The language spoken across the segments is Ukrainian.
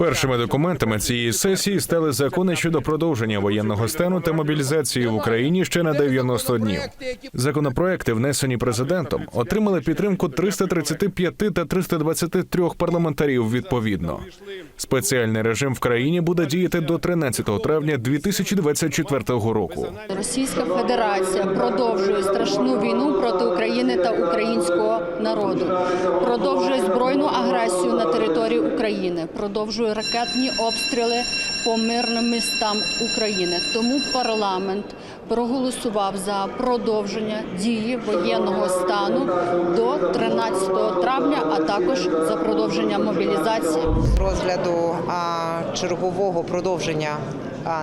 Першими документами цієї сесії стали закони щодо продовження воєнного стану та мобілізації в Україні ще на 90 днів. Законопроекти, внесені президентом, отримали підтримку 335 та 323 парламентарів відповідно. Спеціальний режим в країні буде діяти до 13 травня 2024 року. Російська Федерація продовжує страшну війну проти України та українського народу, продовжує збройну агресію на території України, продовжує ракетні обстріли по мирним містам України. Тому парламент проголосував за продовження дії воєнного стану до 13 травня, а також за продовження мобілізації. з розгляду чергового продовження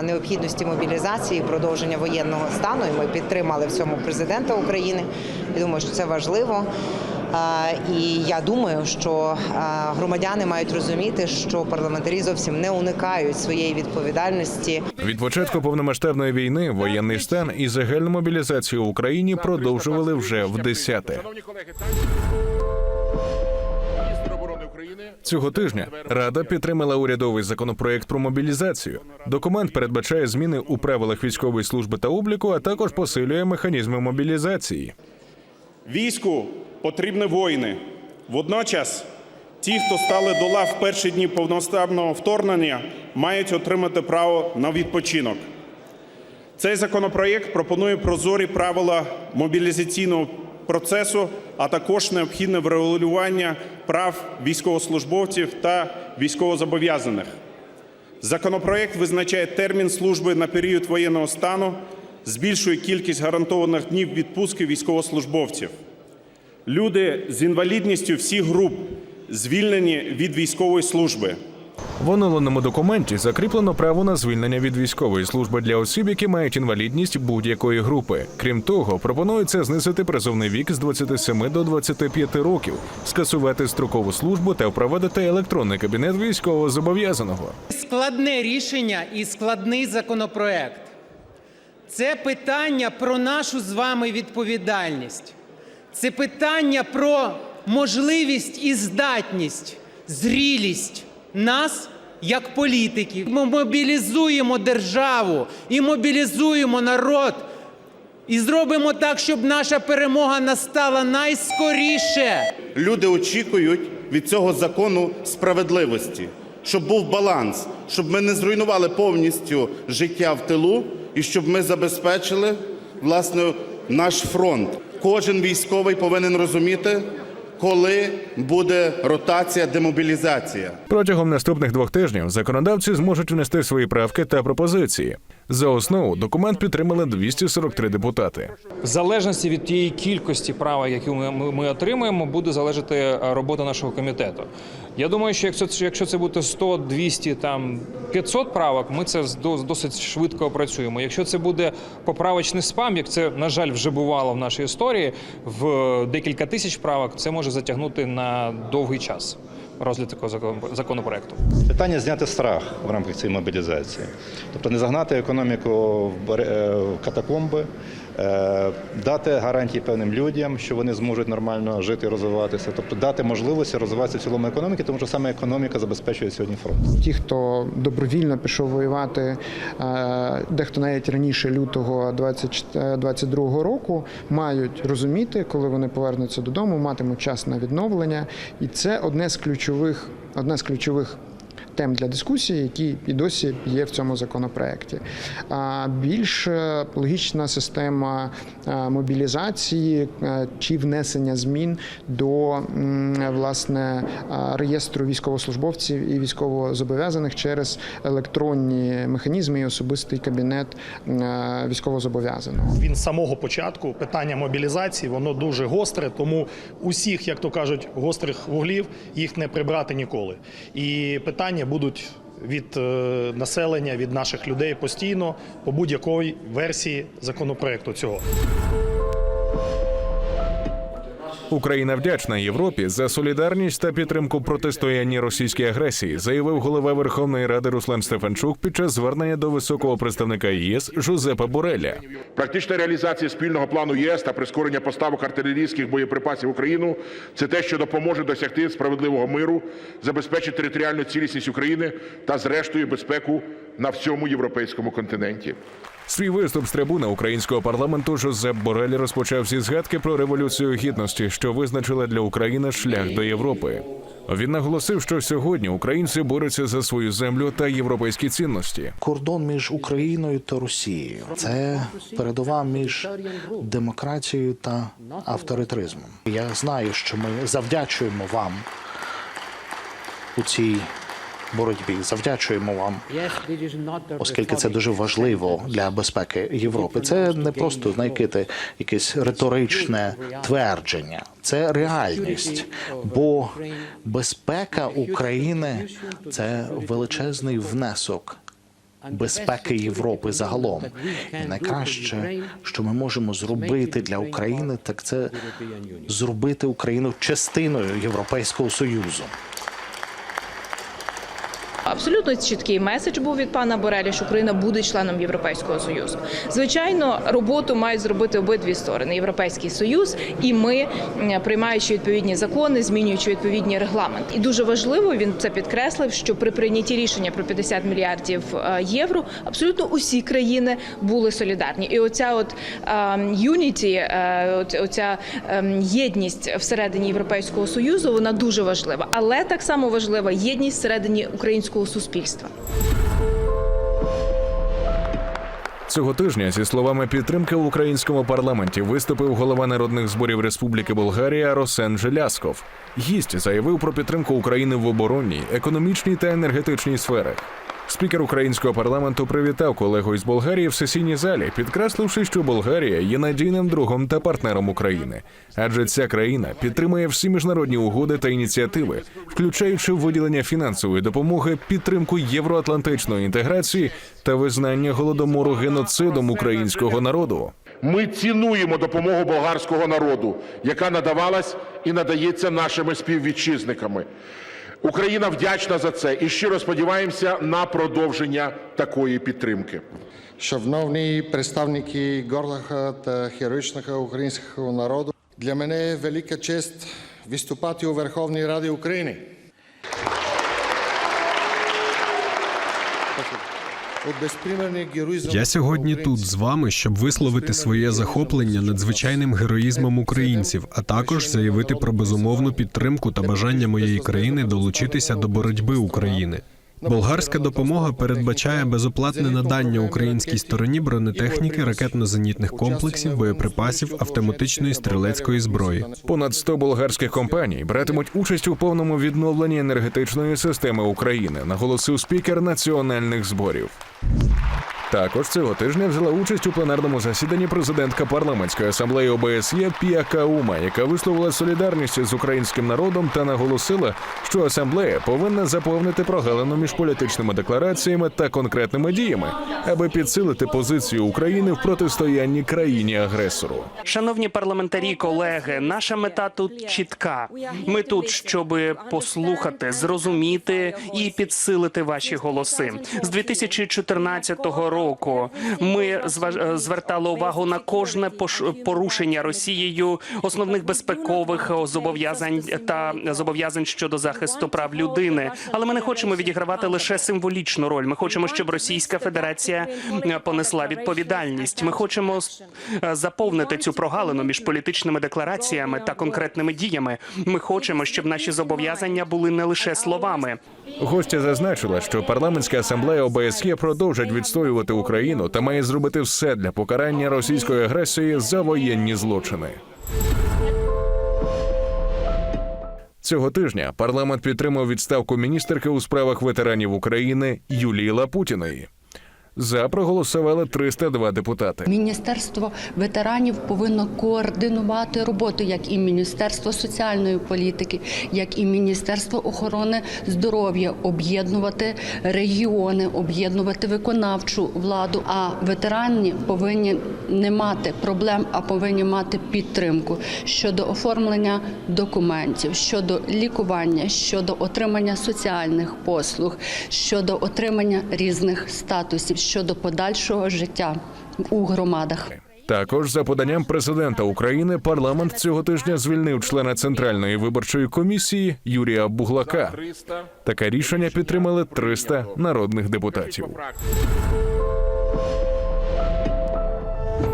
необхідності мобілізації, продовження воєнного стану. І ми підтримали в цьому президента України. Я думаю, що це важливо. І я думаю, що громадяни мають розуміти, що парламентарі зовсім не уникають своєї відповідальності. Від початку повномасштабної війни воєнний стан і загальну мобілізацію в Україні продовжували вже в десяте. Цього тижня Рада підтримала урядовий законопроект про мобілізацію. Документ передбачає зміни у правилах військової служби та обліку, а також посилює механізми мобілізації. Війську потрібні воїни. Водночас, ті, хто стали до лав в перші дні повноставного вторгнення, мають отримати право на відпочинок. Цей законопроєкт пропонує прозорі правила мобілізаційного процесу, а також необхідне врегулювання прав військовослужбовців та військовозобов'язаних. Законопроект визначає термін служби на період воєнного стану, збільшує кількість гарантованих днів відпустки військовослужбовців. Люди з інвалідністю всіх груп звільнені від військової служби. В оновленому документі закріплено право на звільнення від військової служби для осіб, які мають інвалідність будь-якої групи. Крім того, пропонується знизити призовний вік з 27 до 25 років, скасувати строкову службу та впровадити електронний кабінет військового зобов'язаного. складне рішення і складний законопроект. Це питання про нашу з вами відповідальність. Це питання про можливість і здатність, зрілість нас як політиків. Ми мобілізуємо державу і мобілізуємо народ. І зробимо так, щоб наша перемога настала найскоріше. Люди очікують від цього закону справедливості, щоб був баланс, щоб ми не зруйнували повністю життя в тилу і щоб ми забезпечили власне наш фронт. Кожен військовий повинен розуміти, коли буде ротація, демобілізація. Протягом наступних двох тижнів законодавці зможуть внести свої правки та пропозиції. За основу документ підтримали 243 депутати. В залежності від тієї кількості права, які ми, ми, ми отримаємо, буде залежати е, робота нашого комітету. Я думаю, що якщо це, якщо це буде 100, 200, там 500 правок, ми це досить швидко опрацюємо. Якщо це буде поправочний спам, як це на жаль вже бувало в нашій історії, в декілька тисяч правок, це може затягнути на довгий час розгляд такого закон- законопроекту. Питання зняти страх в рамках цієї мобілізації, тобто не загнати економіку в е, катакомби, дати гарантії певним людям, що вони зможуть нормально жити розвиватися, тобто дати можливості розвиватися в цілому економіки, тому що саме економіка забезпечує сьогодні фронт. Ті, хто добровільно пішов воювати, е, дехто навіть раніше лютого 2022 року, мають розуміти, коли вони повернуться додому, матимуть час на відновлення, і це одне з ключових, одна з ключових. Тем для дискусії, які і досі є в цьому законопроекті. Більш е, логічна система е, мобілізації е, чи внесення змін до власне реєстру військовослужбовців і військовозобов'язаних через електронні механізми і особистий кабінет військовозобов'язаного. Він з самого початку питання мобілізації воно дуже гостре, тому усіх, як то кажуть, гострих вуглів їх не прибрати ніколи. І питання будуть від е, населення, від наших людей постійно по будь-якій версії законопроекту цього. Україна вдячна Європі за солідарність та підтримку протистояння російській агресії, заявив голова Верховної Ради Руслан Стефанчук під час звернення до високого представника ЄС Жозепа Бореля. Практична реалізація спільного плану ЄС та прискорення поставок артилерійських боєприпасів в Україну це те, що допоможе досягти справедливого миру, забезпечить територіальну цілісність України та, зрештою, безпеку на всьому європейському континенті. Свій виступ з трибуни українського парламенту Жозеп Борель розпочав зі згадки про революцію гідності, що визначила для України шлях до Європи. Він наголосив, що сьогодні українці борються за свою землю та європейські цінності. кордон між Україною та Росією. Це передова між демократією та авторитаризмом. Я знаю, що ми завдячуємо вам у цій боротьбі. Завдячуємо вам, оскільки це дуже важливо для безпеки Європи. Це не просто знаєте, якесь риторичне твердження, це реальність. Бо безпека України це величезний внесок безпеки Європи загалом. І найкраще, що ми можемо зробити для України, так це зробити Україну частиною Європейського союзу. Абсолютно чіткий меседж був від пана Бореля, що Україна буде членом Європейського союзу. Звичайно, роботу мають зробити обидві сторони Європейський Союз і ми, приймаючи відповідні закони, змінюючи відповідні регламенти. І дуже важливо він це підкреслив, що при прийнятті рішення про 50 мільярдів е, євро абсолютно усі країни були солідарні. І оця от юніті, оця ем, єдність всередині Європейського союзу, вона дуже важлива, але так само важлива єдність всередині українського суспільства. Цього тижня зі словами підтримки в українському парламенті виступив голова народних зборів Республіки Болгарія Росен Желясков. Гість заявив про підтримку України в оборонній, економічній та енергетичній сферах. Спікер українського парламенту привітав колегу із Болгарії в сесійній залі, підкресливши, що Болгарія є надійним другом та партнером України, адже ця країна підтримує всі міжнародні угоди та ініціативи, включаючи виділення фінансової допомоги, підтримку євроатлантичної інтеграції та визнання голодомору геноцидом українського народу. Ми цінуємо допомогу болгарського народу, яка надавалась і надається нашими співвітчизниками. Україна вдячна за це і щиро сподіваємося на продовження такої підтримки. Шановні представники гордого та героїчного українського народу, для мене велика честь виступати у Верховній Раді України. Я сьогодні тут з вами, щоб висловити своє захоплення надзвичайним героїзмом українців, а також заявити про безумовну підтримку та бажання моєї країни долучитися до боротьби України. Болгарська допомога передбачає безоплатне надання українській стороні бронетехніки, ракетно-зенітних комплексів, боєприпасів, автоматичної стрілецької зброї. Понад 100 болгарських компаній братимуть участь у повному відновленні енергетичної системи України, наголосив спікер національних зборів. Також цього тижня взяла участь у пленарному засіданні президентка парламентської асамблеї ОБСЄ Пія Каума, яка висловила солідарність з українським народом та наголосила, що асамблея повинна заповнити прогалину між політичними деклараціями та конкретними діями, аби підсилити позицію України в протистоянні країні агресору. Шановні парламентарі, колеги, наша мета тут чітка. Ми тут, щоб послухати, зрозуміти і підсилити ваші голоси. З 2014 року ми зва- звертали увагу на кожне порушення Росією основних безпекових зобов'язань та зобов'язань щодо захисту прав людини. Але ми не хочемо відігравати лише символічну роль. Ми хочемо, щоб Російська Федерація понесла відповідальність. Ми хочемо заповнити цю прогалину між політичними деклараціями та конкретними діями. Ми хочемо, щоб наші зобов'язання були не лише словами. Гостя зазначила, що парламентська асамблея ОБСЄ продовжить відстоювати Україну та має зробити все для покарання російської агресії за воєнні злочини. Цього тижня парламент підтримав відставку міністерки у справах ветеранів України Юлії Лапутіної. За проголосували 302 депутати. Міністерство ветеранів повинно координувати роботу, як і Міністерство соціальної політики, як і Міністерство охорони здоров'я, об'єднувати регіони, об'єднувати виконавчу владу. А ветерані повинні не мати проблем, а повинні мати підтримку щодо оформлення документів, щодо лікування, щодо отримання соціальних послуг, щодо отримання різних статусів, щодо подальшого життя у громадах. Також за поданням президента України парламент цього тижня звільнив члена центральної виборчої комісії Юрія Буглака. Таке рішення підтримали 300 народних депутатів.